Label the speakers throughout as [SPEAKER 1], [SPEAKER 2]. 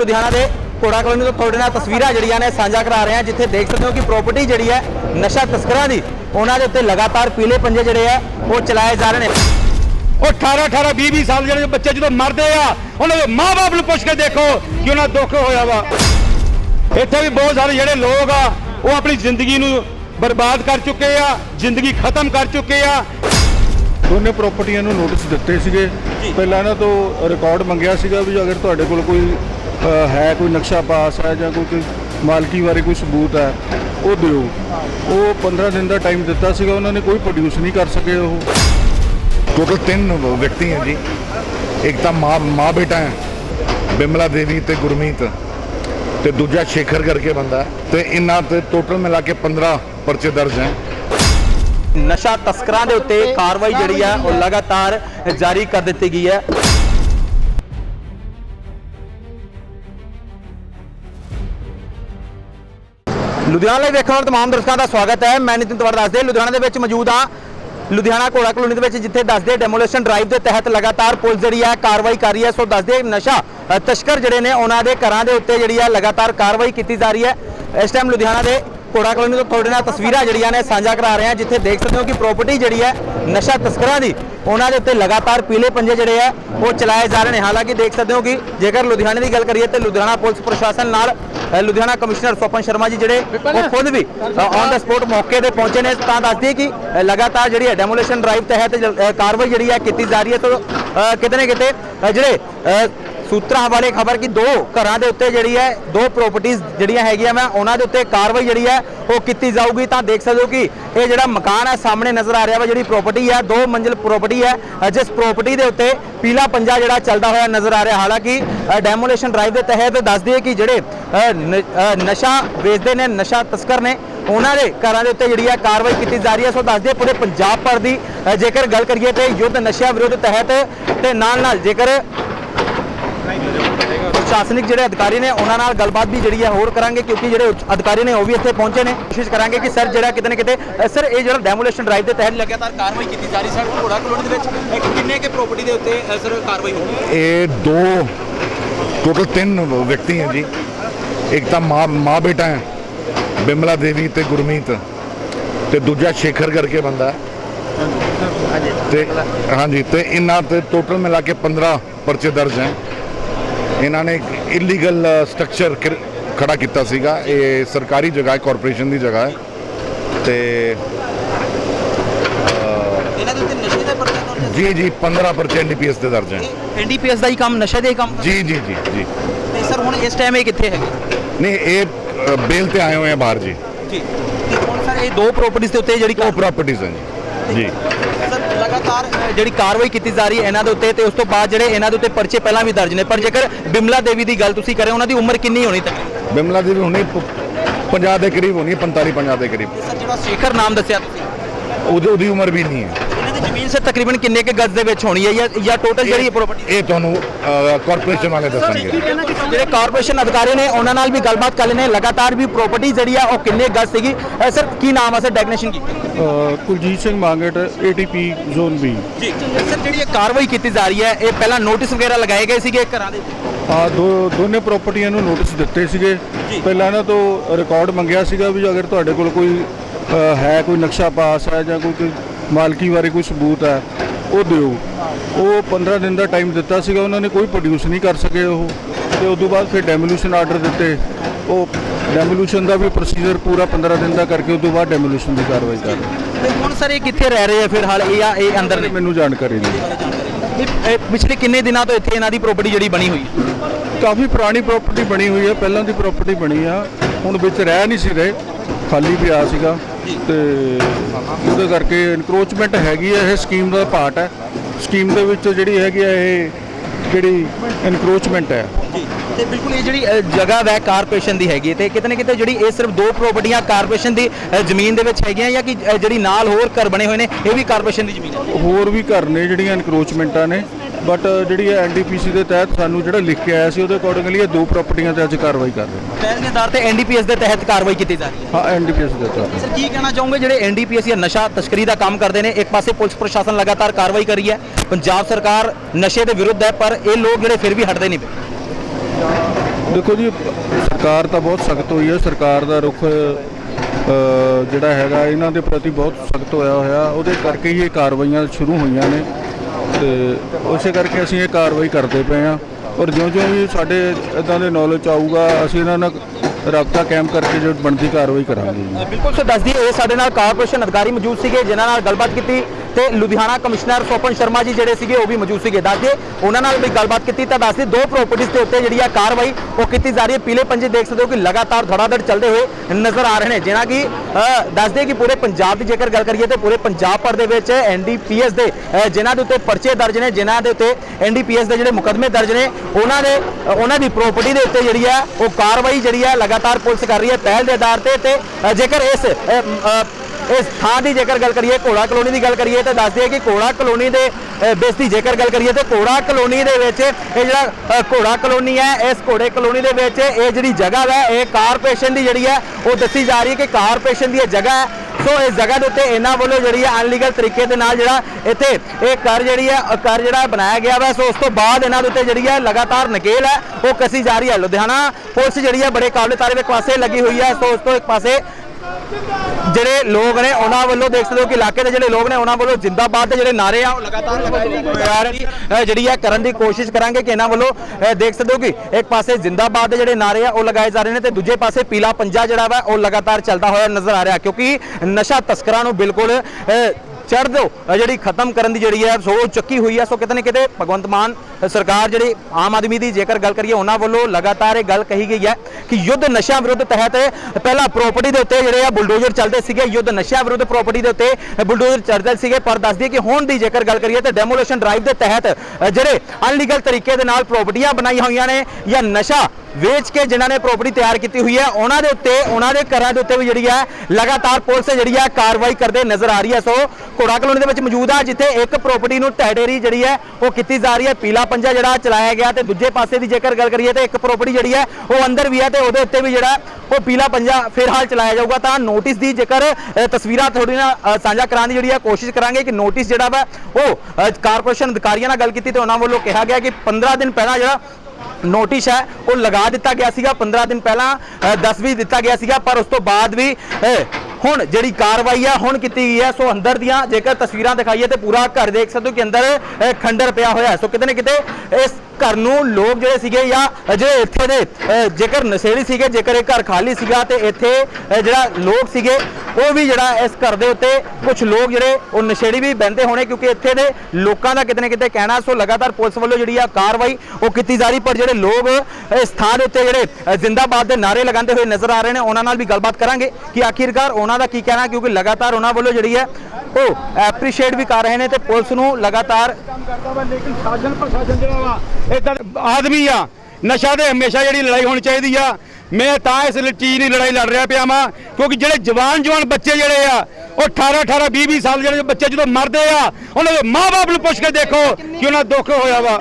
[SPEAKER 1] ਲੁਧਿਆਣਾ ਦੇ ਕੋੜਾ ਕਲੋਨੀ ਤੋਂ ਤੁਹਾਡੇ ਨਾਲ ਤਸਵੀਰਾਂ ਜਿਹੜੀਆਂ ਨੇ ਸਾਂਝਾ ਕਰਾ ਰਹੇ ਹਾਂ ਜਿੱਥੇ ਦੇਖ ਸਕਦੇ ਹੋ ਕਿ ਪ੍ਰਾਪਰਟੀ ਜਿਹੜੀ ਹੈ ਨਸ਼ਾ ਤਸਕਰਾਂ ਦੀ ਉਹਨਾਂ ਦੇ ਉੱਤੇ ਲਗਾਤਾਰ ਪੀਲੇ ਪੰਜੇ ਜਿਹੜੇ ਆ ਉਹ ਚਲਾਏ ਜਾ ਰਹੇ ਨੇ।
[SPEAKER 2] ਉਹ 18 18 20 20 ਸਾਲ ਜਿਹੜੇ ਬੱਚੇ ਜਦੋਂ ਮਰਦੇ ਆ ਉਹਨਾਂ ਦੇ ਮਾਪੇ ਨੂੰ ਪੁੱਛ ਕੇ ਦੇਖੋ ਕਿ ਉਹਨਾਂ ਦੁੱਖ ਹੋਇਆ ਵਾ। ਇੱਥੇ ਵੀ ਬਹੁਤ ਸਾਰੇ ਜਿਹੜੇ ਲੋਕ ਆ ਉਹ ਆਪਣੀ ਜ਼ਿੰਦਗੀ ਨੂੰ ਬਰਬਾਦ ਕਰ ਚੁੱਕੇ ਆ ਜ਼ਿੰਦਗੀ ਖਤਮ ਕਰ ਚੁੱਕੇ ਆ।
[SPEAKER 3] ਦੋਨੇ ਪ੍ਰਾਪਰਟੀਆਂ ਨੂੰ ਨੋਟਿਸ ਦਿੱਤੇ ਸੀਗੇ। ਪਹਿਲਾਂ ਇਹਨਾਂ ਤੋਂ ਰਿਕਾਰਡ ਮੰਗਿਆ ਸੀਗਾ ਵੀ ਅਗਰ ਤੁਹਾਡੇ ਕੋਲ ਕੋਈ ਹੈ ਕੋਈ ਨਕਸ਼ਾ ਪਾਸ ਹੈ ਜਾਂ ਕੋਈ ਮਾਲਕੀ ਬਾਰੇ ਕੋਈ ਸਬੂਤ ਹੈ ਉਹ ਦਿਓ। ਉਹ 15 ਦਿਨ ਦਾ ਟਾਈਮ ਦਿੱਤਾ ਸੀਗਾ ਉਹਨਾਂ ਨੇ ਕੋਈ ਪ੍ਰੋਡਿਊਸ ਨਹੀਂ ਕਰ ਸਕੇ ਉਹ।
[SPEAKER 4] ਟੋਟਲ ਤਿੰਨ ਵਿਅਕਤੀ ਹੈ ਜੀ। ਇੱਕ ਤਾਂ ਮਾਂ ਮਾਂ ਬੇਟਾ ਹੈ ਬਿਮਲਾ ਦੇਵੀ ਤੇ ਗੁਰਮੀਤ। ਤੇ ਦੂਜਾ ਸ਼ੇਖਰ ਕਰਕੇ ਬੰਦਾ ਤੇ ਇਹਨਾਂ ਤੇ ਟੋਟਲ ਮਿਲਾ ਕੇ 15 ਪਰਚੇ ਦਰਜ ਹੈ।
[SPEAKER 1] ਨਸ਼ਾ ਤਸਕਰਾਂ ਦੇ ਉੱਤੇ ਕਾਰਵਾਈ ਜਿਹੜੀ ਆ ਉਹ ਲਗਾਤਾਰ ਜਾਰੀ ਕਰ ਦਿੱਤੀ ਗਈ ਹੈ। ਲੁਧਿਆਣਾ ਲਈ ਵੇਖਣ ਵਾਲੇ ਤਮਾਮ ਦਰਸ਼ਕਾਂ ਦਾ ਸਵਾਗਤ ਹੈ। ਮੈਂ ਨਿਤਿਨ ਤਵਰ ਦੱਸਦੇ ਲੁਧਿਆਣਾ ਦੇ ਵਿੱਚ ਮੌਜੂਦ ਹਾਂ ਲੁਧਿਆਣਾ ਕੋੜਾ ਕਲੋਨੀ ਦੇ ਵਿੱਚ ਜਿੱਥੇ ਦੱਸਦੇ ਡੈਮੋਲੇਸ਼ਨ ਡਰਾਈਵ ਦੇ ਤਹਿਤ ਲਗਾਤਾਰ ਪੁਲਿਸ ਜਿਹੜੀ ਹੈ ਕਾਰਵਾਈ ਕਰ ਰਹੀ ਹੈ, ਸੋ ਦੱਸਦੇ ਨਸ਼ਾ ਤਸਕਰ ਜਿਹੜੇ ਨੇ ਉਹਨਾਂ ਦੇ ਘਰਾਂ ਦੇ ਉੱਤੇ ਜਿਹੜੀ ਹੈ ਲਗਾਤਾਰ ਕਾਰਵਾਈ ਕੀਤੀ ਜਾ ਰਹੀ ਹੈ। ਇਸ ਟਾਈਮ ਲੁਧਿਆਣਾ ਦੇ ਕੋੜਾ ਕਲੋਨੀ ਤੋਂ ਤੁਹਾਡੇ ਨਾਲ ਤਸਵੀਰਾਂ ਜਿਹੜੀਆਂ ਨੇ ਸਾਂਝਾ ਕਰਾ ਰਹੇ ਹਾਂ ਜਿੱਥੇ ਦੇਖ ਸਕਦੇ ਹੋ ਕਿ ਪ੍ਰਾਪਰਟੀ ਜਿਹੜੀ ਹੈ ਨਸ਼ਾ ਤਸਕਰਾਂ ਦੀ ਉਹਨਾਂ ਦੇ ਉੱਤੇ ਲਗਾਤਾਰ ਪੀਲੇ ਪੰਜੇ ਜਿਹੜੇ ਆ ਉਹ ਚਲਾਏ ਜਾ ਰਹੇ ਨੇ। ਹਾਲਾਂਕਿ ਦੇਖ ਸਕਦੇ ਹੋ ਕਿ ਜੇਕਰ ਲੁਧਿਆਣੇ ਦੀ ਗੱਲ ਕਰੀਏ ਤੇ ਲੁਧਿਆਣਾ ਪੁਲਿਸ ਪ੍ਰਸ਼ਾਸਨ ਨਾਲ ਲੁਧਿਆਣਾ ਕਮਿਸ਼ਨਰ ਸੋਪਨ ਸ਼ਰਮਾ ਜੀ ਜਿਹੜੇ ਉਹ ਖੁਦ ਵੀ ਔਨ ਦਾ ਸਪੋਰਟ ਮੌਕੇ ਤੇ ਪਹੁੰਚੇ ਨੇ। ਤਾਂ ਦੱਸਦੀ ਕਿ ਲਗਾਤਾਰ ਜਿਹੜੀ ਹੈ ਡੈਮੋਲੇਸ਼ਨ ਡਰਾਈਵ ਤਹਿਤ ਕਾਰਵਾਈ ਜਿਹੜੀ ਹੈ ਕੀਤੀ ਜਾ ਰਹੀ ਹੈ। ਤਾਂ ਕਿਤੇ ਨਾ ਕਿਤੇ ਜਿਹੜੇ ਸੂਤਰਾਂ ਹਵਾਲੇ ਖਬਰ ਕਿ ਦੋ ਘਰਾਂ ਦੇ ਉੱਤੇ ਜਿਹੜੀ ਹੈ, ਦੋ ਪ੍ਰਾਪਰਟੀਆਂ ਜਿਹੜੀਆਂ ਹੈਗੀਆਂ ਮੈਂ, ਉਹਨਾਂ ਦੇ ਉੱਤੇ ਕਾਰਵਾਈ ਜਿਹੜੀ ਹੈ, ਉਹ ਕੀਤੀ ਜਾਊਗੀ। ਤਾਂ ਦੇਖ ਸਕਦੇ ਹੋ ਕਿ ਇਹ ਜਿਹੜਾ ਮਕਾਨ ਹੈ, ਸਾਹਮਣੇ ਨਜ਼ਰ ਆ ਰਿਹਾ ਵਾ, ਜਿਹੜੀ ਪ੍ਰਾਪਰਟੀ ਹੈ, ਦੋ ਮੰਜ਼ਿਲ ਪ੍ਰਾਪਰਟੀ ਹੈ। ਜਿਸ ਪ੍ਰਾਪਰਟੀ ਦੇ ਉੱਤੇ ਪੀਲਾ ਪੰਜਾ ਜਿਹੜਾ ਚੱਲਦਾ ਹੋਇਆ ਨਜ਼ਰ ਆ ਰਿਹਾ। ਹਾਲਾਂਕਿ ਡੈਮੋਲੇਸ਼ਨ ਡਰਾਈਵ ਦੇ ਤਹਿਤ ਦੱਸਦੀ ਹੈ ਕਿ ਜਿਹੜੇ ਨ- ਨਸ਼ਾ ਵੇਚਦੇ ਨੇ, ਨਸ਼ਾ ਤਸਕਰ ਨੇ, ਉਹਨਾਂ ਦੇ ਘਰਾਂ ਦੇ ਉੱਤੇ ਜਿਹੜੀ ਹੈ ਕਾਰਵਾਈ ਕੀਤੀ ਜਾ ਰਹੀ ਹੈ। ਸੋ ਦੱਸਦੇ ਪੂਰੇ ਪੰਜਾਬ ਭਰ ਦੀ ਜੇਕਰ ਗੱਲ ਕਰੀਏ ਤੇ ਯੁੱਧ ਨਸ਼ਾ ਵਿਰੋਧ ਤਹਿਤ ਤੇ ਨਾਲ ਨਾਲ ਜੇਕਰ ਪ੍ਰਸ਼ਾਸਨਿਕ ਜਿਹੜੇ ਅਧਿਕਾਰੀ ਨੇ ਉਹਨਾਂ ਨਾਲ ਗੱਲਬਾਤ ਵੀ ਜਿਹੜੀ ਹੈ ਹੋਰ ਕਰਾਂਗੇ ਕਿਉਂਕਿ ਜਿਹੜੇ ਅਧਿਕਾਰੀ ਨੇ ਉਹ ਵੀ ਇੱਥੇ ਪਹੁੰਚੇ ਨੇ। ਕੋਸ਼ਿਸ਼ ਕਰਾਂਗੇ ਕਿ ਸਰ ਜਿਹੜਾ ਕਿਤੇ ਨਾ ਕਿਤੇ ਸਰ ਇਹ ਜਿਹੜਾ ਡੈਮੋਲੇਸ਼ਨ ਡਰਾਈਵ ਦੇ ਤਹਿਤ ਲਗਾਤਾਰ ਕਾਰਵਾਈ ਕੀਤੀ ਜਾ ਰਹੀ ਸਰ ਘੋੜਾ ਕਲੋਨੀ ਦੇ ਵਿੱਚ ਇੱਕ ਕਿੰਨੇ ਕੇ ਪ੍ਰਾਪਰਟੀ ਦੇ ਉੱਤੇ ਸਰ ਕਾਰਵਾਈ ਹੋਈ
[SPEAKER 4] ਇਹ ਦੋ ਟੋਟਲ ਤਿੰਨ ਵਿਅਕਤੀ ਹੈ ਜੀ। ਇੱਕ ਤਾਂ ਮਾਂ ਮਾਂ ਬੇਟਾ ਹੈ ਬਿਮਲਾ ਦੇਵੀ ਤੇ ਗੁਰਮੀਤ। ਤੇ ਦੂਜਾ ਸ਼ੇਖਰ ਕਰਕੇ ਬੰਦਾ ਹੈ। ਤੇ ਹਾਂਜੀ ਤੇ ਇਹਨਾਂ ਤੇ ਟੋਟਲ ਮਿਲਾ ਕੇ 15 ਪਰਚੇ ਦਰਜ ਹੈ। ਇਹਨਾਂ ਨੇ ਇਲੀਗਲ ਸਟਰਕਚਰ ਖੜਾ ਕੀਤਾ ਸੀਗਾ। ਇਹ ਸਰਕਾਰੀ ਜਗ੍ਹਾ ਹੈ ਕਾਰਪੋਰੇਸ਼ਨ ਦੀ ਜਗ੍ਹਾ ਹੈ। ਤੇ
[SPEAKER 1] ਇਹਨਾਂ ਦੇ ਉੱਤੇ ਨਸ਼ੇ ਦੇ ਪਰਚੇ
[SPEAKER 4] ਜੀ ਜੀ 15 ਪਰਚੇ ਐਨਡੀਪੀਐਸ ਦੇ ਦਰਜ ਹੈ।
[SPEAKER 1] ਐਨਡੀਪੀਐਸ ਦਾ ਹੀ ਕੰਮ ਨਸ਼ੇ ਦੇ ਹੀ ਕੰਮ
[SPEAKER 4] ਜੀ ਜੀ ਜੀ ਜੀ।
[SPEAKER 1] ਤੇ ਸਰ ਹੁਣ ਇਸ ਟਾਈਮ ਇਹ ਕਿੱਥੇ ਹੈਗੇ?
[SPEAKER 4] ਨਹੀਂ ਇਹ ਬੇਲ ਤੇ ਆਏ ਹੋਏ ਆ ਬਾਹਰ ਜੀ।
[SPEAKER 1] ਜੀ। ਤੇ ਹੁਣ ਸਰ ਇਹ ਦੋ ਪ੍ਰਾਪਰਟੀਆਂ ਦੇ ਉੱਤੇ ਜਿਹੜੀ
[SPEAKER 4] ਉਹ ਪ੍ਰਾਪਰਟੀਆਂ ਹੈ ਜੀ। ਜੀ।
[SPEAKER 1] ਸਰ ਲਗਾਤਾਰ ਜਿਹੜੀ ਕਾਰਵਾਈ ਕੀਤੀ ਜਾ ਰਹੀ ਹੈ ਇਹਨਾਂ ਦੇ ਉੱਤੇ ਤੇ ਉਸ ਤੋਂ ਬਾਅਦ ਜਿਹੜੇ ਇਹਨਾਂ ਦੇ ਉੱਤੇ ਪਰਚੇ ਪਹਿਲਾਂ ਵੀ ਦਰਜ ਨੇ। ਪਰ ਜੇਕਰ ਬਿਮਲਾ ਦੇਵੀ ਦੀ ਗੱਲ ਤੁਸੀਂ ਕਰੇ ਉਹਨਾਂ ਦੀ ਉਮਰ ਕਿੰਨੀ ਹੋਣੀ ਤੱਕ?
[SPEAKER 4] ਬਿਮਲਾ ਦੀ ਵੀ ਹੁਣੇ 50 ਦੇ ਕਰੀਬ ਹੋਣੀ 45 50 ਦੇ ਕਰੀਬ।
[SPEAKER 1] ਸਰ ਜਿਹੜਾ ਸ਼ੇਖਰ ਨਾਮ ਦੱਸਿਆ ਤੁਸੀਂ?
[SPEAKER 4] ਉਹਦੀ ਉਹਦੀ ਉਮਰ ਵੀ ਨਹੀਂ ਹੈ।
[SPEAKER 1] ਦੀ ਜ਼ਮੀਨ ਸਰ ਤਕਰੀਬਨ ਕਿੰਨੇ ਕੇ ਗਜ਼ ਦੇ ਵਿੱਚ ਹੋਣੀ ਹੈ ਜਾਂ ਜਾਂ ਟੋਟਲ ਜਿਹੜੀ ਪ੍ਰਾਪਰਟੀ
[SPEAKER 4] ਇਹ ਤੁਹਾਨੂੰ ਕਾਰਪੋਰੇਸ਼ਨ ਵਾਲੇ ਦੱਸਣਗੇ।
[SPEAKER 1] ਜਿਹੜੇ ਕਾਰਪੋਰੇਸ਼ਨ ਅਧਿਕਾਰੀ ਨੇ ਉਹਨਾਂ ਨਾਲ ਵੀ ਗੱਲਬਾਤ ਕਰ ਲੈਣੇ ਲਗਾਤਾਰ ਵੀ ਪ੍ਰਾਪਰਟੀ ਜਿਹੜੀ ਆ ਉਹ ਕਿੰਨੇ ਗਜ਼ ਸੀਗੀ? ਸਰ ਕੀ ਨਾਮ ਹੈ ਸਰ ਡੈਗਨੇਸ਼ਨ ਕੀ?
[SPEAKER 3] Kuljit Singh Mangat ATP zone B
[SPEAKER 1] ji. Sir ਜਿਹੜੀ ਇਹ ਕਾਰਵਾਈ ਕੀਤੀ ਜਾ ਰਹੀ ਹੈ ਇਹ ਪਹਿਲਾਂ ਨੋਟਿਸ ਵਗੈਰਾ ਲਗਾਏ ਗਏ ਸੀਗੇ ਘਰਾਂ ਦੇ
[SPEAKER 3] ਆ ਦੋ ਦੋਨੇ ਪ੍ਰਾਪਰਟੀਆਂ ਨੂੰ ਨੋਟਿਸ ਦਿੱਤੇ ਸੀਗੇ। ਪਹਿਲਾਂ ਇਹਨਾਂ ਤੋਂ ਰਿਕਾਰਡ ਮੰਗਿਆ ਸੀਗਾ ਵੀ ਅਗਰ ਤੁਹਾਡੇ ਕੋਲ ਕੋਈ ਹੈ ਕੋਈ ਨਕਸ਼ਾ ਪਾਸ ਹੈ ਜਾਂ ਕੋਈ ਮਾਲਕੀ ਬਾਰੇ ਕੋਈ ਸਬੂਤ ਹੈ ਉਹ ਦਿਓ। ਉਹ 15 ਦਿਨ ਦਾ ਟਾਈਮ ਦਿੱਤਾ ਸੀਗਾ ਉਹਨਾਂ ਨੇ ਕੋਈ ਪ੍ਰੋਡਿਊਸ ਨਹੀਂ ਕਰ ਸਕੇ ਉਹ। ਤੇ ਉਸ ਤੋਂ ਬਾਅਦ ਫਿਰ ਡੈਮੋਲੀਸ਼ਨ ਆਰਡਰ ਦਿੱਤੇ। ਉਹ ਡੈਮੋਲੀਸ਼ਨ ਦਾ ਵੀ ਪ੍ਰੋਸੀਜਰ ਪੂਰਾ 15 ਦਿਨ ਦਾ ਕਰਕੇ ਉਸ ਤੋਂ ਬਾਅਦ ਡੈਮੋਲੀਸ਼ਨ ਦੀ ਕਾਰਵਾਈ ਕਰ ਰਹੇ
[SPEAKER 1] ਤੇ ਹੁਣ ਸਰ ਇਹ ਕਿੱਥੇ ਰਹਿ ਰਹੇ ਆ ਫਿਰ ਹਾਲ? ਇਹ ਆ ਇਹ ਅੰਦਰ ਨੇ
[SPEAKER 3] ਮੈਨੂੰ ਜਾਣਕਾਰੀ ਨਹੀਂ
[SPEAKER 1] ਇਹ- ਪਿਛਲੇ ਕਿੰਨੇ ਦਿਨਾਂ ਤੋਂ ਇੱਥੇ ਇਹਨਾਂ ਦੀ ਪ੍ਰਾਪਰਟੀ ਜਿਹੜੀ ਬਣੀ ਹੋਈ ਹੈ?
[SPEAKER 3] ਕਾਫੀ ਪੁਰਾਣੀ ਪ੍ਰਾਪਰਟੀ ਬਣੀ ਹੋਈ ਹੈ ਪਹਿਲਾਂ ਦੀ ਪ੍ਰਾਪਰਟੀ ਬਣੀ ਆ। ਹੁਣ ਵਿੱਚ ਰਹਿ ਨਹੀਂ ਸੀ ਰਹੇ। ਖਾਲੀ ਪਿਆ ਸੀਗਾ। ਤੇ ਉਹਦੇ ਕਰਕੇ ਇਨਕਰੋਚਮੈਂਟ ਹੈਗੀ ਹੈ ਇਹ ਸਕੀਮ ਦਾ ਪਾਰਟ ਹੈ। ਸਕੀਮ ਦੇ ਵਿੱਚ ਜਿਹੜੀ ਹੈਗੀ ਹੈ ਇਹ ਜਿਹੜੀ ਇਨਕਰੋਚਮੈਂਟ ਹੈ।
[SPEAKER 1] ਜੀ। ਤੇ ਬਿਲਕੁਲ ਇਹ ਜਿਹੜੀ ਜਗ੍ਹਾ ਹੈ ਕਾਰਪੋਰੇਸ਼ਨ ਦੀ ਹੈਗੀ ਤੇ ਕਿਤੇ ਨਾ ਕਿਤੇ ਜਿਹੜੀ ਇਹ ਸਿਰਫ ਦੋ ਪ੍ਰਾਪਰਟੀਆਂ ਕਾਰਪੋਰੇਸ਼ਨ ਦੀ ਜ਼ਮੀਨ ਦੇ ਵਿੱਚ ਹੈਗੀਆਂ ਜਾਂ ਕਿ ਜਿਹੜੀ ਨਾਲ ਹੋਰ ਘਰ ਬਣੇ ਹੋਏ ਨੇ ਇਹ ਵੀ ਕਾਰਪੋਰੇਸ਼ਨ ਦੀ ਜ਼ਮੀਨ ਹੈ।
[SPEAKER 3] ਹੋਰ ਵੀ ਘਰ ਨੇ ਜਿਹੜੀਆਂ ਇਨਕਰੋਚਮੈਂਟਾਂ ਨੇ। ਬਟ ਜਿਹੜੀ ਹੈ ਐਨਡੀਪੀਸੀ ਦੇ ਤਹਿਤ ਸਾਨੂੰ ਜਿਹੜਾ ਲਿਖ ਕੇ ਆਇਆ ਸੀ ਉਹਦੇ ਅਕੋਰਡਿੰਗਲੀ ਇਹ ਦੋ ਪ੍ਰਾਪਰਟੀਆਂ ਤੇ ਅੱਜ ਕਾਰਵਾਈ ਕਰ ਰਹੇ ਹਾਂ।
[SPEAKER 1] ਪਹਿਲ ਦੇ ਆਧਾਰ ਤੇ ਐਨਡੀਪੀਐਸ ਦੇ ਤਹਿਤ ਕਾਰਵਾਈ ਕੀਤੀ ਜਾ ਰਹੀ ਹੈ।
[SPEAKER 3] ਹਾਂ ਐਨਡੀਪੀਐਸ ਦੇ ਤਹਿਤ
[SPEAKER 1] ਸਰ ਕੀ ਕਹਿਣਾ ਚਾਹੋਗੇ? ਜਿਹੜੇ ਐਨਡੀਪੀਐਸ ਜਾਂ ਨਸ਼ਾ ਤਸਕਰੀ ਦਾ ਕੰਮ ਕਰਦੇ ਨੇ ਇੱਕ ਪਾਸੇ ਪੁਲਿਸ ਪ੍ਰਸ਼ਾਸਨ ਲਗਾਤਾਰ ਕਾਰਵਾਈ ਕਰ ਰਹੀ ਹੈ ਪੰਜਾਬ ਸਰਕਾਰ ਨਸ਼ੇ ਦੇ ਵਿਰੁੱਧ ਹੈ ਪਰ ਇਹ ਲੋਕ ਜਿਹੜੇ ਫਿਰ ਵੀ ਹਟਦੇ ਨਹੀਂ ਪਏ।
[SPEAKER 3] ਦੇਖੋ ਜੀ ਸਰਕਾਰ ਤਾਂ ਬਹੁਤ ਸਖਤ ਹੋਈ ਹੈ। ਸਰਕਾਰ ਦਾ ਰੁਖ ਅ, ਜਿਹੜਾ ਹੈਗਾ ਇਹਨਾਂ ਦੇ ਪ੍ਰਤੀ ਬਹੁਤ ਸਖਤ ਹੋਇਆ ਹੋਇਆ। ਉਹਦੇ ਕਰਕੇ ਹੀ ਇਹ ਕਾਰਵਾਈਆਂ ਸ਼ੁਰੂ ਹੋਈਆਂ ਨੇ। ਤੇ ਉਸੇ ਕਰਕੇ ਅਸੀਂ ਇਹ ਕਾਰਵਾਈ ਕਰਦੇ ਪਏ ਹਾਂ। ਔਰ ਜਿਉਂ-ਜਿਉਂ ਵੀ ਸਾਡੇ ਇਦਾਂ ਦੇ ਨੌਲੇਜ ਆਊਗਾ, ਅਸੀਂ ਇਹਨਾਂ ਨਾਲ ਰਾਬਤਾ ਕਾਇਮ ਕਰਕੇ ਜੋ ਬਣਦੀ ਕਾਰਵਾਈ ਕਰਾਂਗੇ ਜੀ।
[SPEAKER 1] ਬਿਲਕੁਲ ਸੋ ਦੱਸਦੀ ਇਹ ਸਾਡੇ ਨਾਲ ਕਾਰਪੋਰੇਸ਼ਨ ਅਧਿਕਾਰੀ ਮੌਜੂਦ ਸੀਗੇ, ਜਿਨ੍ਹਾਂ ਨਾਲ ਗੱਲਬਾਤ ਕੀਤੀ। ਤੇ ਲੁਧਿਆਣਾ ਕਮਿਸ਼ਨਰ ਸੋਪਨ ਸ਼ਰਮਾ ਜੀ ਜਿਹੜੇ ਸੀਗੇ ਉਹ ਵੀ ਮੌਜੂਦ ਸੀਗੇ। ਦੱਸਦੇ ਉਹਨਾਂ ਨਾਲ ਵੀ ਗੱਲਬਾਤ ਕੀਤੀ ਤਾਂ ਦੱਸਦੇ ਦੋ ਪ੍ਰਾਪਰਟੀਆਂ ਦੇ ਉੱਤੇ ਜਿਹੜੀ ਆ ਕਾਰਵਾਈ ਉਹ ਕੀਤੀ ਜਾ ਰਹੀ ਹੈ। ਪੀਲੇ ਪੰਜੇ ਦੇਖ ਸਕਦੇ ਹੋ ਕਿ ਲਗਾਤਾਰ ਧੜਾਧੜ ਚੱਲਦੇ ਹੋਏ ਨਜ਼ਰ ਆ ਰਹੇ ਨੇ। ਜਿਨ੍ਹਾਂ ਕਿ ਅ, ਦੱਸਦੇ ਕਿ ਪੂਰੇ ਪੰਜਾਬ ਦੀ ਜੇਕਰ ਗੱਲ ਕਰੀਏ ਤੇ ਪੂਰੇ ਪੰਜਾਬ ਭਰ ਦੇ ਵਿੱਚ ਐਨਡੀਪੀਐਸ ਦੇ ਜਿਨ੍ਹਾਂ ਦੇ ਉੱਤੇ ਪਰਚੇ ਦਰਜ ਨੇ ਜਿਨ੍ਹਾਂ ਦੇ ਉੱਤੇ ਐਨਡੀਪੀਐਸ ਦੇ ਜਿਹੜੇ ਮੁਕਦਮੇ ਦਰਜ ਨੇ ਉਹਨਾਂ ਦੇ ਉਹਨਾਂ ਦੀ ਪ੍ਰਾਪਰਟੀ ਦੇ ਉੱਤੇ ਜਿਹੜੀ ਹੈ ਉਹ ਕਾਰਵਾਈ ਜਿਹੜੀ ਹੈ ਲਗਾਤਾਰ ਪੁਲਿਸ ਕਰ ਰਹੀ ਹੈ ਪਹਿਲ ਦੇ ਆਧਾਰ ਤੇ ਤੇ ਜੇਕਰ ਇਸ ਇਸ ਥਾਂ ਦੀ ਜੇਕਰ ਗੱਲ ਕਰੀਏ ਘੋੜਾ ਕਲੋਨੀ ਦੀ ਗੱਲ ਕਰੀਏ ਤਾਂ ਦੱਸਦੇ ਕਿ ਘੋੜਾ ਕਲੋਨੀ ਦੇ ਅ, ਬੇਸ ਦੀ ਜੇਕਰ ਗੱਲ ਕਰੀਏ ਤਾਂ ਘੋੜਾ ਕਲੋਨੀ ਦੇ ਵਿੱਚ ਇਹ ਜਿਹੜਾ ਅ, ਘੋੜਾ ਕਲੋਨੀ ਹੈ ਇਸ ਘੋੜੇ ਕਲੋਨੀ ਦੇ ਵਿੱਚ ਇਹ ਜਿਹੜੀ ਜਗ੍ਹਾ ਹੈ ਇਹ ਕਾਰਪੋਰੇਸ਼ਨ ਦੀ ਜਿਹੜੀ ਹੈ ਉਹ ਦੱਸੀ ਜਾ ਰਹੀ ਹੈ ਕਿ ਕਾਰਪੋਰੇਸ਼ਨ ਦੀ ਇਹ ਜਗ੍ਹਾ ਹੈ। ਸੋ ਇਸ ਜਗ੍ਹਾ ਦੇ ਉੱਤੇ ਇਹਨਾਂ ਵੱਲੋਂ ਜਿਹੜੀ ਹੈ ਅਨਲੀਗਲ ਤਰੀਕੇ ਦੇ ਨਾਲ ਜਿਹੜਾ ਇੱਥੇ ਇਹ ਕਰ ਜਿਹੜੀ ਹੈ ਕਰ ਜਿਹੜਾ ਬਣਾਇਆ ਗਿਆ ਵਾ। ਸੋ ਉਸ ਤੋਂ ਬਾਅਦ ਇਹਨਾਂ ਦੇ ਉੱਤੇ ਜਿਹੜੀ ਹੈ ਲਗਾਤਾਰ ਨਕੇਲ ਹੈ ਉਹ ਕਸੀ ਜਾ ਰਹੀ ਹੈ। ਲੁਧਿਆਣਾ ਪੁਲਿਸ ਜਿਹੜੀ ਹੈ ਬੜੇ ਕਾਬਲੇ ਤਾਰੀਫ ਇੱਕ ਪਾਸੇ ਲੱਗੀ ਹੋਈ ਹੈ। ਸੋ ਉਸ ਤੋਂ ਇੱਕ ਪਾਸੇ ਜਿਹੜੇ ਲੋਕ ਨੇ ਉਹਨਾਂ ਵੱਲੋਂ ਦੇਖ ਸਕਦੇ ਹੋ ਕਿ ਇਲਾਕੇ ਦੇ ਜਿਹੜੇ ਲੋਕ ਨੇ ਉਹਨਾਂ ਵੱਲੋਂ ਜਿੰਦਾਬਾਦ ਦੇ ਜਿਹੜੇ ਨਾਰੇ ਆ ਉਹ ਲਗਾਤਾਰ ਲਗਾਏ ਜਾ ਜਿਹੜੀ ਆ ਕਰਨ ਦੀ ਕੋਸ਼ਿਸ਼ ਕਰਾਂਗੇ ਕਿ ਇਹਨਾਂ ਵੱਲੋਂ ਦੇਖ ਸਕਦੇ ਹੋ ਕਿ ਇੱਕ ਪਾਸੇ ਜਿੰਦਾਬਾਦ ਦੇ ਜਿਹੜੇ ਨਾਰੇ ਆ ਉਹ ਲਗਾਏ ਜਾ ਰਹੇ ਨੇ ਤੇ ਦੂਜੇ ਪਾਸੇ ਪੀਲਾ ਪੰਜਾ ਜਿਹੜਾ ਵਾ ਉਹ ਲਗਾਤਾਰ ਚੱਲਦਾ ਹੋਇਆ ਨਜ਼ਰ ਆ ਰਿਹਾ ਕਿਉਂਕਿ ਨਸ਼ਾ ਤਸਕਰਾਂ ਨੂੰ ਬਿਲਕੁਲ ਅਹ, ਚੜ੍ਹ ਦਿਓ ਜਿਹੜੀ ਖਤਮ ਕਰਨ ਦੀ ਜਿਹੜੀ ਹੈ ਸੋ ਉਹ ਚੱਕੀ ਹੋਈ ਹੈ। ਸੋ ਕਿਤੇ ਨਾ ਕਿਤੇ ਭਗਵੰਤ ਮਾਨ ਸਰਕਾਰ ਜਿਹੜੀ ਆਮ ਆਦਮੀ ਦੀ ਜੇਕਰ ਗੱਲ ਕਰੀਏ ਉਹਨਾਂ ਵੱਲੋਂ ਲਗਾਤਾਰ ਇਹ ਗੱਲ ਕਹੀ ਗਈ ਹੈ ਕਿ ਯੁੱਧ ਨਸ਼ਾ ਵਿਰੁੱਧ ਤਹਿਤ ਪਹਿਲਾਂ ਪ੍ਰਾਪਰਟੀ ਦੇ ਉੱਤੇ ਜਿਹੜੇ ਆ ਬੁਲਡੋਜ਼ਰ ਚੱਲਦੇ ਸੀਗੇ ਯੁੱਧ ਨਸ਼ਾ ਵਿਰੁੱਧ ਪ੍ਰਾਪਰਟੀ ਦੇ ਉੱਤੇ ਬੁਲਡੋਜ਼ਰ ਚੱਲਦੇ ਸੀਗੇ। ਪਰ ਦੱਸ ਦਈਏ ਕਿ ਹੁਣ ਦੀ ਜੇਕਰ ਗੱਲ ਕਰੀਏ ਤੇ ਡੈਮੋਲੇਸ਼ਨ ਡਰਾਈਵ ਦੇ ਤਹਿਤ ਜਿਹੜੇ ਅਨਲੀਗਲ ਤਰੀਕੇ ਦੇ ਨਾਲ ਪ੍ਰਾਪਰਟੀਆਂ ਬਣਾਈਆਂ ਹੋਈਆਂ ਨੇ ਜਾਂ ਨਸ਼ਾ ਵੇਚ ਕੇ ਜਿਨ੍ਹਾਂ ਨੇ ਪ੍ਰਾਪਰਟੀ ਤਿਆਰ ਕੀਤੀ ਹੋਈ ਹੈ, ਉਹਨਾਂ ਦੇ ਉੱਤੇ, ਉਹਨਾਂ ਦੇ ਘਰਾਂ ਦੇ ਉੱਤੇ ਵੀ ਜਿਹੜੀ ਹੈ, ਲਗਾਤਾਰ ਪੁਲਿਸ ਜਿਹੜੀ ਹੈ ਕਾਰਵਾਈ ਕਰਦੇ ਨਜ਼ਰ ਆ ਰਹੀ ਹੈ। ਸੋ ਘੋੜਾ ਕਲੋਨੀ ਦੇ ਵਿੱਚ ਮੌਜੂਦ ਆ, ਜਿੱਥੇ ਇੱਕ ਪ੍ਰਾਪਰਟੀ ਨੂੰ ਢਹਿ ਜਿਹੜੀ ਹੈ, ਉਹ ਕੀਤੀ ਜਾ ਰਹੀ ਹੈ। ਪੀਲਾ ਪੰਜਾ ਜਿਹੜਾ ਚਲਾਇਆ ਗਿਆ ਤੇ ਦੂਜੇ ਪਾਸੇ ਦੀ ਜੇਕਰ ਗੱਲ ਕਰੀਏ ਤੇ ਇੱਕ ਪ੍ਰਾਪਰਟੀ ਜਿਹੜੀ ਹੈ, ਉਹ ਅੰਦਰ ਵੀ ਹੈ ਤੇ ਉਹਦੇ ਉੱਤੇ ਵੀ ਜਿਹੜਾ ਉਹ ਪੀਲਾ ਪੰਜਾ ਫਿਲਹਾਲ ਚਲਾਇਆ ਜਾਊਗਾ। ਤਾਂ ਨੋਟਿਸ ਦੀ ਜੇਕਰ ਤਸਵੀਰਾਂ ਤੁਹਾਡੇ ਨਾਲ ਸਾਂਝਾ ਕਰਾਉਣ ਦੀ ਜਿਹੜੀ ਹੈ ਕੋਸ਼ਿਸ਼ ਕਰਾਂਗੇ ਕਿ ਨੋਟਿਸ ਜਿਹੜਾ ਵਾ, ਉਹ ਕਾਰਪੋਰੇਸ਼ਨ ਅਧਿਕਾਰੀਆਂ ਨਾਲ ਗੱਲ ਕੀਤੀ ਤੇ ਉਹਨਾਂ ਵੱਲੋਂ ਕਿਹਾ ਗਿਆ ਕਿ 15 ਦਿਨ ਪਹਿਲਾਂ ਜਿਹੜਾ ਨੋਟਿਸ ਹੈ ਉਹ ਲਗਾ ਦਿੱਤਾ ਗਿਆ ਸੀਗਾ 15 ਦਿਨ ਪਹਿਲਾਂ ਅ, 10 ਵੀ ਦਿੱਤਾ ਗਿਆ ਸੀਗਾ ਪਰ ਉਸ ਤੋਂ ਬਾਅਦ ਵੀ ਹੁਣ ਜਿਹੜੀ ਕਾਰਵਾਈ ਆ ਹੁਣ ਕੀਤੀ ਗਈ ਹੈ ਸੋ ਅੰਦਰ ਦੀਆਂ ਜੇਕਰ ਤਸਵੀਰਾਂ ਦਿਖਾਈਏ ਤੇ ਪੂਰਾ ਘਰ ਦੇਖ ਸਕਦੇ ਹੋ ਕਿ ਅੰਦਰ ਖੰਡਰ ਪਿਆ ਹੋਇਆ ਹੈ। ਸੋ ਕਿਤੇ ਨਾ ਕਿਤੇ ਇਸ ਘਰ ਨੂੰ ਲੋਕ ਜਿਹੜੇ ਸੀਗੇ ਜਾਂ ਜਿਹੜੇ ਇੱਥੇ ਦੇ ਜੇਕਰ ਨਸ਼ੇੜੀ ਸੀਗੇ, ਜੇਕਰ ਇਹ ਘਰ ਖਾਲੀ ਸੀਗਾ ਤੇ ਇੱਥੇ ਜਿਹੜਾ ਲੋਕ ਸੀਗੇ, ਉਹ ਵੀ ਜਿਹੜਾ ਇਸ ਘਰ ਦੇ ਉੱਤੇ ਕੁਝ ਲੋਕ ਜਿਹੜੇ, ਉਹ ਨਸ਼ੇੜੀ ਵੀ ਬਹਿੰਦੇ ਹੋਣੇ ਕਿਉਂਕਿ ਇੱਥੇ ਦੇ ਲੋਕਾਂ ਦਾ ਕਿਤੇ ਨਾ ਕਿਤੇ ਕਹਿਣਾ, ਸੋ ਲਗਾਤਾਰ ਪੁਲਿਸ ਵੱਲੋਂ ਜਿਹੜੀ ਆ ਕਾਰਵਾਈ ਉਹ ਕੀਤੀ ਜਾ ਰਹੀ, ਪਰ ਜਿਹੜੇ ਲੋਕ ਇਸ ਥਾਂ ਦੇ ਉੱਤੇ ਜਿਹੜੇ ਜ਼ਿੰਦਾਬਾਦ ਦੇ ਨਾਰੇ ਲਗਾਉਂਦੇ ਹੋਏ ਨਜ਼ਰ ਆ ਰਹੇ ਨੇ, ਉਹਨਾਂ ਨਾਲ ਵੀ ਗੱਲਬਾਤ ਕਰਾਂਗੇ ਕਿ ਆਖਿਰਕਾਰ ਉਹਨਾਂ ਦਾ ਕੀ ਕਹਿਣਾ, ਕਿਉਂਕਿ ਲਗਾਤਾਰ ਉਹਨਾਂ ਵੱਲੋਂ ਜਿਹੜੀ ਹੈ ਉਹ ਐਪਰੀਸ਼ੀਏਟ ਵੀ ਕਰ ਰਹੇ ਨੇ ਤੇ ਪੁਲਿਸ ਨੂੰ ਲਗਾਤਾਰ
[SPEAKER 2] ਕਰਦਾ ਵਾ ਲੇਕਿਨ ਸ਼ਾਸਨ ਪ੍ਰਸ਼ਾਸਨ ਜਿਹੜਾ ਵਾ ਇਦਾਂ ਆਦਮੀ ਆ ਨਸ਼ਾ ਦੇ ਹਮੇਸ਼ਾ ਜਿਹੜੀ ਲੜਾਈ ਹੋਣੀ ਚਾਹੀਦੀ ਆ। ਮੈਂ ਤਾਂ ਇਸ ਚੀਜ਼ ਦੀ ਲੜਾਈ ਲੜ ਰਿਹਾ ਪਿਆ ਵਾਂ ਕਿਉਂਕਿ ਜਿਹੜੇ ਜਵਾਨ ਜਵਾਨ ਬੱਚੇ ਜਿਹੜੇ ਆ ਉਹ 18 18 20 20 ਸਾਲ ਜਿਹੜੇ ਬੱਚੇ ਜਦੋਂ ਮਰਦੇ ਆ ਉਹਨਾਂ ਦੇ ਮਾਪੇ ਨੂੰ ਪੁੱਛ ਕੇ ਦੇਖੋ ਕਿ ਉਹਨਾਂ ਦੁੱਖ ਹੋਇਆ ਵਾ।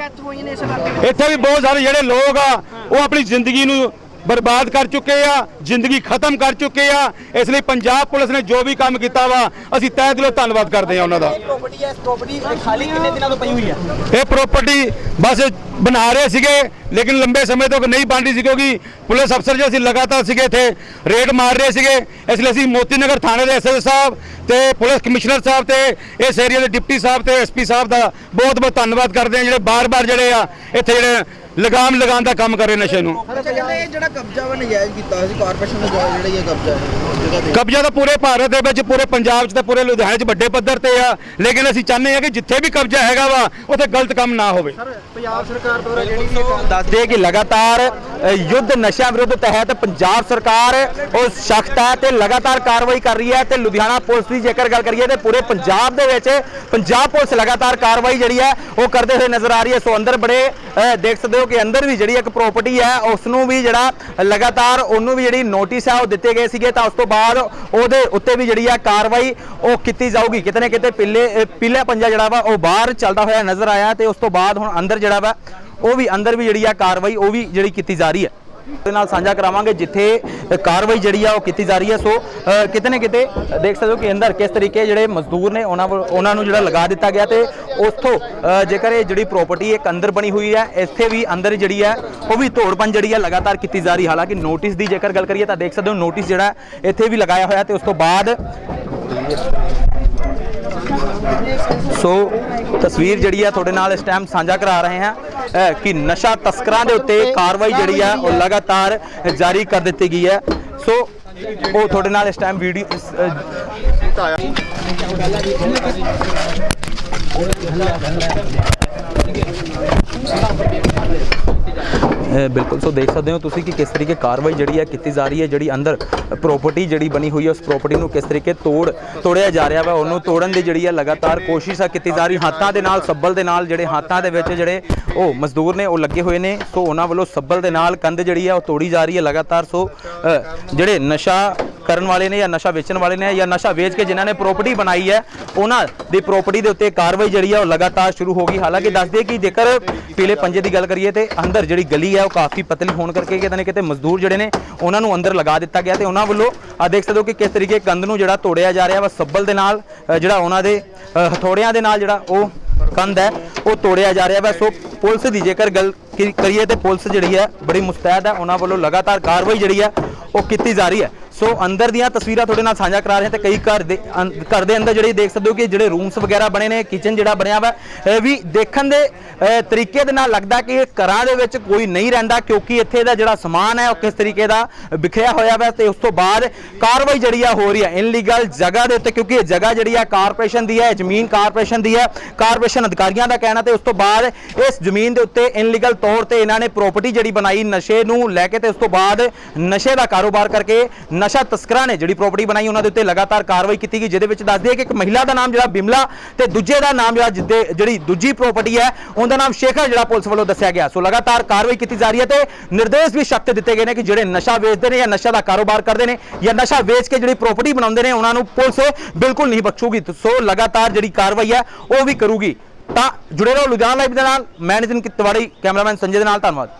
[SPEAKER 2] ਇੱਥੇ ਵੀ ਬਹੁਤ ਸਾਰੇ ਜਿਹੜੇ ਲੋਕ ਆ ਉਹ ਆਪਣੀ ਜ਼ਿੰਦਗੀ ਨੂੰ ਬਰਬਾਦ ਕਰ ਚੁੱਕੇ ਆ ਜ਼ਿੰਦਗੀ ਖਤਮ ਕਰ ਚੁੱਕੇ ਆ। ਇਸ ਲਈ ਪੰਜਾਬ ਪੁਲਿਸ ਨੇ ਜੋ ਵੀ ਕੰਮ ਕੀਤਾ ਵਾ ਅਸੀਂ ਤਹਿ ਦਿਲੋਂ ਧੰਨਵਾਦ ਕਰਦੇ ਆ ਉਹਨਾਂ ਦਾ।
[SPEAKER 1] ਪ੍ਰਾਪਰਟੀ ਹੈ ਪ੍ਰਾਪਰਟੀ ਖਾਲੀ ਕਿੰਨੇ ਦਿਨਾਂ ਤੋਂ ਪਈ ਹੋਈ ਹੈ
[SPEAKER 2] ਇਹ ਪ੍ਰਾਪਰਟੀ ਬਸ ਬਣਾ ਰਹੇ ਸੀਗੇ ਲੇਕਿਨ ਲੰਬੇ ਸਮੇਂ ਤੋਂ ਨਹੀਂ ਬਣ ਰਹੀ ਸੀ ਕਿਉਂਕਿ ਪੁਲਿਸ ਅਫਸਰ ਜੋ ਅਸੀਂ ਲਗਾਤਾਰ ਸੀਗੇ ਇੱਥੇ ਰੇਡ ਮਾਰ ਰਹੇ ਸੀਗੇ। ਇਸ ਲਈ ਅਸੀਂ ਮੋਤੀ ਨਗਰ ਥਾਣੇ ਦੇ ਐਸਐਸ ਸਾਹਿਬ ਤੇ ਪੁਲਿਸ ਕਮਿਸ਼ਨਰ ਸਾਹਿਬ ਤੇ ਇਸ ਏਰੀਆ ਦੇ ਡਿਪਟੀ ਸਾਹਿਬ ਤੇ ਐਸਪੀ ਸਾਹਿਬ ਦਾ ਬਹੁਤ ਬਹੁਤ ਧੰਨਵਾਦ ਕਰਦੇ ਆ ਜਿਹੜੇ ਬਾਰ-ਬਾਰ ਜਿਹੜੇ ਆ ਇੱਥੇ ਜਿਹੜੇ ਲਗਾਮ ਲਗਾਉਣ ਦਾ ਕੰਮ ਕਰ ਨਸ਼ੇ ਨੂੰ।
[SPEAKER 5] ਅੱਛਾ ਕਹਿੰਦੇ ਇਹ ਜਿਹੜਾ ਕਬਜ਼ਾ ਵਾ ਨਜਾਇਜ਼ ਕੀਤਾ ਸੀ ਕਾਰਪੋਰੇਸ਼ਨ ਦਾ ਜਿਹੜਾ ਜਿਹੜਾ ਇਹ ਕਬਜ਼ਾ ਹੈ ਜਗ੍ਹਾ ਤੇ
[SPEAKER 2] ਕਬਜ਼ਾ ਤਾਂ ਪੂਰੇ ਭਾਰਤ ਦੇ ਵਿੱਚ ਪੂਰੇ ਪੰਜਾਬ 'ਚ ਤੇ ਪੂਰੇ ਲੁਧਿਆਣੇ 'ਚ ਵੱਡੇ ਪੱਧਰ ਤੇ ਆ। ਲੇਕਿਨ ਅਸੀਂ ਚਾਹੁੰਦੇ ਹਾਂ ਕਿ ਜਿੱਥੇ ਵੀ ਕਬਜ਼ਾ ਹੈਗਾ ਵਾ ਉੱਥੇ ਗਲਤ ਕੰਮ ਨਾ ਹੋਵੇ।
[SPEAKER 5] ਪੰਜਾਬ ਸਰਕਾਰ ਦੁਆਰਾ ਜਿਹੜੀ
[SPEAKER 1] ਦੱਸਦੇ ਕਿ ਲਗਾਤਾਰ ਯੁੱਧ ਨਸ਼ਾ ਵਿਰੁੱਧ ਤਹਿਤ ਪੰਜਾਬ ਸਰਕਾਰ ਉਹ ਸਖਤ ਹੈ ਤੇ ਲਗਾਤਾਰ ਕਾਰਵਾਈ ਕਰ ਰਹੀ ਹੈ ਤੇ ਲੁਧਿਆਣਾ ਪੁਲਿਸ ਦੀ ਜੇਕਰ ਗੱਲ ਕਰੀਏ ਤੇ ਪੂਰੇ ਪੰਜਾਬ ਦੇ ਵਿੱਚ ਪੰਜਾਬ ਪੁਲਿਸ ਲਗਾਤਾਰ ਕਾਰਵਾਈ ਜਿਹੜੀ ਹੈ ਉਹ ਕਰਦੇ ਹੋਏ ਨਜ਼ਰ ਆ ਰਹੀ ਹੈ। ਸੋ ਅੰਦਰ ਬੜੇ ਦੇਖ ਸਕਦੇ ਹੋ ਕਿ ਅੰਦਰ ਵੀ ਜਿਹੜੀ ਇੱਕ ਪ੍ਰਾਪਰਟੀ ਹੈ ਉਸ ਨੂੰ ਵੀ ਜਿਹੜਾ ਲਗਾਤਾਰ ਉਹਨੂੰ ਵੀ ਜਿਹੜੀ ਨੋਟਿਸ ਹੈ ਉਹ ਦਿੱਤੇ ਗਏ ਸੀਗੇ। ਤਾਂ ਉਸ ਤੋਂ ਬਾਅਦ ਉਹਦੇ ਉੱਤੇ ਵੀ ਜਿਹੜੀ ਆ ਕਾਰਵਾਈ ਉਹ ਕੀਤੀ ਜਾਊਗੀ। ਕਿਤੇ ਨਾ ਕਿਤੇ ਪਿੱਲੇ ਅ, ਪੀਲਾ ਪੰਜਾ ਜਿਹੜਾ ਵਾ ਉਹ ਬਾਹਰ ਚੱਲਦਾ ਹੋਇਆ ਨਜ਼ਰ ਆਇਆ ਤੇ ਉਸ ਤੋਂ ਬਾਅਦ ਹੁਣ ਅੰਦਰ ਜਿਹੜਾ ਵਾ ਉਹ ਵੀ ਅੰਦਰ ਵੀ ਜਿਹੜੀ ਆ ਕਾਰਵਾਈ ਉਹ ਵੀ ਜਿਹੜੀ ਕੀਤੀ ਜਾ ਰਹੀ ਹੈ। ਦੇ ਨਾਲ ਸਾਂਝਾ ਕਰਾਵਾਂਗੇ ਜਿੱਥੇ ਕਾਰਵਾਈ ਜਿਹੜੀ ਆ ਉਹ ਕੀਤੀ ਜਾ ਰਹੀ ਹੈ। ਸੋ ਕਿਤੇ ਨਾ ਕਿਤੇ ਦੇਖ ਸਕਦੇ ਹੋ ਕਿ ਅੰਦਰ ਕਿਸ ਤਰੀਕੇ ਜਿਹੜੇ ਮਜ਼ਦੂਰ ਨੇ ਉਹਨਾਂ ਵੱਲ- ਉਹਨਾਂ ਨੂੰ ਜਿਹੜਾ ਲਗਾ ਦਿੱਤਾ ਗਿਆ ਤੇ ਉੱਥੋਂ ਅ, ਜੇਕਰ ਇਹ ਜਿਹੜੀ ਪ੍ਰਾਪਰਟੀ ਇੱਕ ਅੰਦਰ ਬਣੀ ਹੋਈ ਹੈ ਇੱਥੇ ਵੀ ਅੰਦਰ ਜਿਹੜੀ ਹੈ ਉਹ ਵੀ ਤੋੜਪੰਨ ਜਿਹੜੀ ਹੈ ਲਗਾਤਾਰ ਕੀਤੀ ਜਾ ਰਹੀ ਹਾਲਾਂਕਿ ਨੋਟਿਸ ਦੀ ਜੇਕਰ ਗੱਲ ਕਰੀਏ ਤਾਂ ਦੇਖ ਸਕਦੇ ਹੋ ਨੋਟਿਸ ਜਿਹੜਾ ਇੱਥੇ ਵੀ ਲਗਾਇਆ ਹੋਇਆ ਤੇ ਉਸ ਤੋਂ ਬਾਅਦ ਸੋ ਤਸਵੀਰ ਜਿਹੜੀ ਆ ਤੁਹਾਡੇ ਨਾਲ ਇਸ ਟਾਈਮ ਸਾਂਝਾ ਕਰਾ ਰਹੇ ਹਾਂ ਕਿ ਨਸ਼ਾ ਤਸਕਰਾਂ ਦੇ ਉੱਤੇ ਕਾਰਵਾਈ ਜਿਹੜੀ ਆ ਉਹ ਲਗਾਤਾਰ ਜਾਰੀ ਕਰ ਦਿੱਤੀ ਗਈ ਹੈ। ਸੋ ਉਹ ਤੁਹਾਡੇ ਨਾਲ ਇਸ ਟਾਈਮ ਵੀਡੀਓ ਇਸ, ਬਿਲਕੁਲ। ਸੋ ਦੇਖ ਸਕਦੇ ਹੋ ਤੁਸੀਂ ਕਿ ਕਿਸ ਤਰੀਕੇ ਕਾਰਵਾਈ ਜਿਹੜੀ ਹੈ ਕੀਤੀ ਜਾ ਰਹੀ ਹੈ, ਜਿਹੜੀ ਅੰਦਰ ਪ੍ਰਾਪਰਟੀ ਜਿਹੜੀ ਬਣੀ ਹੋਈ ਹੈ, ਉਸ ਪ੍ਰਾਪਰਟੀ ਨੂੰ ਕਿਸ ਤਰੀਕੇ ਤੋੜ, ਤੋੜਿਆ ਜਾ ਰਿਹਾ ਵਾ, ਉਹਨੂੰ ਤੋੜਨ ਦੀ ਜਿਹੜੀ ਹੈ ਲਗਾਤਾਰ ਕੋਸ਼ਿਸ਼ ਆ ਕੀਤੀ ਜਾ ਰਹੀ ਹੱਥਾਂ ਦੇ ਨਾਲ, ਸੱਬਲ ਦੇ ਨਾਲ ਜਿਹੜੇ ਹੱਥਾਂ ਦੇ ਵਿੱਚ ਜਿਹੜੇ ਉਹ ਮਜ਼ਦੂਰ ਨੇ, ਉਹ ਲੱਗੇ ਹੋਏ ਨੇ। ਸੋ ਉਹਨਾਂ ਵੱਲੋਂ ਸੱਬਲ ਦੇ ਨਾਲ ਕੰਧ ਜਿਹੜੀ ਹੈ ਉਹ ਤੋੜੀ ਜਾ ਰਹੀ ਹੈ ਲਗਾਤਾਰ। ਸੋ ਜਿਹੜੇ ਨਸ਼ਾ ਕਰਨ ਵਾਲੇ ਨੇ ਜਾਂ ਨਸ਼ਾ ਵੇਚਣ ਵਾਲੇ ਨੇ ਜਾਂ ਨਸ਼ਾ ਵੇਚ ਕੇ ਜਿਨ੍ਹਾਂ ਨੇ ਪ੍ਰਾਪਰਟੀ ਬਣਾਈ ਹੈ, ਉਹਨਾਂ ਦੀ ਪ੍ਰਾਪਰਟੀ ਦੇ ਉੱਤੇ ਕਾਰਵਾਈ ਜਿਹੜੀ ਹੈ ਉਹ ਲਗਾਤਾਰ ਸ਼ੁਰੂ ਹੋ ਗਈ। ਹਾਲਾਂਕਿ ਦੱਸਦੇ ਕਿ ਜੇਕਰ ਪੀਲੇ ਪੰਜੇ ਦੀ ਗੱਲ ਕਰੀਏ ਤੇ ਅੰਦਰ ਜਿਹੜੀ ਗਲੀ ਹੈ, ਉਹ ਕਾਫੀ ਪਤਲੀ ਹੋਣ ਕਰਕੇ ਕਿਤੇ ਨਾ ਕਿਤੇ ਮਜ਼ਦੂਰ ਜਿਹੜੇ ਨੇ, ਉਹਨਾਂ ਨੂੰ ਅੰਦਰ ਲਗਾ ਦਿੱਤਾ ਗਿਆ ਤੇ ਉਹਨਾਂ ਵੱਲੋਂ ਆ ਦੇਖ ਸਕਦੇ ਹੋ ਕਿ ਕਿਸ ਤਰੀਕੇ ਕੰਧ ਨੂੰ ਜਿਹੜਾ ਤੋੜਿਆ ਜਾ ਰਿਹਾ ਵਾ, ਸੱਬਲ ਦੇ ਨਾਲ ਜਿਹੜਾ ਉਹਨਾਂ ਦੇ ਹਥੌੜਿਆਂ ਦੇ ਨਾਲ ਜਿਹੜਾ ਉਹ ਕੰਧ ਹੈ, ਉਹ ਤੋੜਿਆ ਜਾ ਰਿਹਾ ਵਾ। ਸੋ ਪੁਲਿਸ ਦੀ ਜੇਕਰ ਗੱਲ ਕੀ- ਕਰੀਏ ਤੇ ਪੁਲਿਸ ਜਿਹੜੀ ਹੈ, ਬੜੀ ਮੁਸਤੈਦ ਹੈ। ਉਹਨਾਂ ਵੱਲੋਂ ਲਗਾਤਾਰ ਕਾਰਵਾਈ ਜਿਹੜੀ ਹੈ, ਉਹ ਕੀਤੀ ਜਾ ਰਹੀ ਹੈ। ਸੋ ਅੰਦਰ ਦੀਆਂ ਤਸਵੀਰਾਂ ਤੁਹਾਡੇ ਨਾਲ ਸਾਂਝਾ ਕਰਾ ਰਹੇ ਹਾਂ ਤੇ ਕਈ ਘਰ ਦੇ ਅੰ- ਘਰ ਦੇ ਅੰਦਰ ਜਿਹੜੇ ਦੇਖ ਸਕਦੇ ਹੋ ਕਿ ਜਿਹੜੇ ਰੂਮਸ ਵਗੈਰਾ ਬਣੇ ਨੇ ਕਿਚਨ ਜਿਹੜਾ ਬਣਿਆ ਵਾ, ਇਹ ਵੀ ਦੇਖਣ ਦੇ ਤਰੀਕੇ ਦੇ ਨਾਲ ਲੱਗਦਾ ਕਿ ਇਹ ਘਰਾਂ ਦੇ ਵਿੱਚ ਕੋਈ ਨਹੀਂ ਰਹਿੰਦਾ ਕਿਉਂਕਿ ਇੱਥੇ ਦਾ ਜਿਹੜਾ ਸਮਾਨ ਹੈ, ਉਹ ਕਿਸ ਤਰੀਕੇ ਦਾ ਵਿਖਰਿਆ ਹੋਇਆ ਵਾ ਤੇ ਉਸ ਤੋਂ ਬਾਅਦ ਕਾਰਵਾਈ ਜਿਹੜੀ ਆ ਹੋ ਰਹੀ ਹੈ ਇਨਲੀਗਲ ਜਗ੍ਹਾ ਦੇ ਉੱਤੇ ਕਿਉਂਕਿ ਇਹ ਜਗ੍ਹਾ ਜਿਹੜੀ ਆ ਕਾਰਪੋਰੇਸ਼ਨ ਦੀ ਹੈ ਜ਼ਮੀਨ ਕਾਰਪੋਰੇਸ਼ਨ ਦੀ ਹੈ ਕਾਰਪੋਰੇਸ਼ਨ ਅਧਿਕਾਰੀਆਂ ਦਾ ਕਹਿਣਾ ਤੇ ਉਸ ਤੋਂ ਬਾਅਦ ਇਸ ਜ਼ਮੀਨ ਦੇ ਉੱਤੇ ਇਨਲੀਗਲ ਤੌਰ ਤੇ ਇਹਨਾਂ ਨੇ ਪ੍ਰਾਪਰਟੀ ਜਿਹੜੀ ਬਣਾਈ ਨਸ਼ੇ ਨੂੰ ਲੈ ਕੇ ਤੇ ਉਸ ਤੋਂ ਬਾਅਦ ਨਸ਼ੇ ਦਾ ਕਾਰੋਬਾਰ ਕਰਕੇ ਨਸ਼ਾ ਤਸਕਰਾਂ ਨੇ ਜਿਹੜੀ ਪ੍ਰਾਪਰਟੀ ਬਣਾਈ, ਉਹਨਾਂ ਦੇ ਉੱਤੇ ਲਗਾਤਾਰ ਕਾਰਵਾਈ ਕੀਤੀ ਗਈ, ਜਿਹਦੇ ਵਿੱਚ ਦੱਸਦੇ ਕਿ ਇੱਕ ਮਹਿਲਾ ਦਾ ਨਾਮ ਜਿਹੜਾ ਬਿਮਲਾ ਤੇ ਦੂਜੇ ਦਾ ਨਾਮ ਜਿਹੜਾ ਜਿੱਦੇ, ਜਿਹੜੀ ਦੂਜੀ ਪ੍ਰਾਪਰਟੀ ਹੈ, ਉਹਦਾ ਨਾਮ ਸ਼ੇਖਰ ਜਿਹੜਾ ਪੁਲਿਸ ਵੱਲੋਂ ਦੱਸਿਆ ਗਿਆ। ਸੋ ਲਗਾਤਾਰ ਕਾਰਵਾਈ ਕੀਤੀ ਜਾ ਰਹੀ ਹੈ ਤੇ ਨਿਰਦੇਸ਼ ਵੀ ਸਖਤ ਦਿੱਤੇ ਗਏ ਨੇ ਕਿ ਜਿਹੜੇ ਨਸ਼ਾ ਵੇਚਦੇ ਨੇ ਜਾਂ ਨਸ਼ਾ ਦਾ ਕਾਰੋਬਾਰ ਕਰਦੇ ਨੇ ਜਾਂ ਨਸ਼ਾ ਵੇਚ ਕੇ ਜਿਹੜੀ ਪ੍ਰਾਪਰਟੀ ਬਣਾਉਂਦੇ ਨੇ, ਉਹਨਾਂ ਨੂੰ ਪੁਲਿਸ ਬਿਲਕੁਲ ਨਹੀਂ ਬਖਸ਼ੂਗੀ। ਸੋ ਲਗਾਤਾਰ ਜਿਹੜੀ ਕਾਰਵਾਈ ਹੈ, ਉਹ ਵੀ ਕਰੂਗੀ। ਤਾਂ ਜੁੜੇ ਰਹੋ ਲੁਧਿਆਣਾ ਲਾਈਵ ਦੇ ਨਾਲ, ਮੈਂ ਨਿਤਿਨ ਕਿਤਵਾੜੀ, ਕੈਮਰਾਮੈਨ ਸੰਜੇ ਦੇ ਨਾਲ, ਧੰਨਵਾਦ।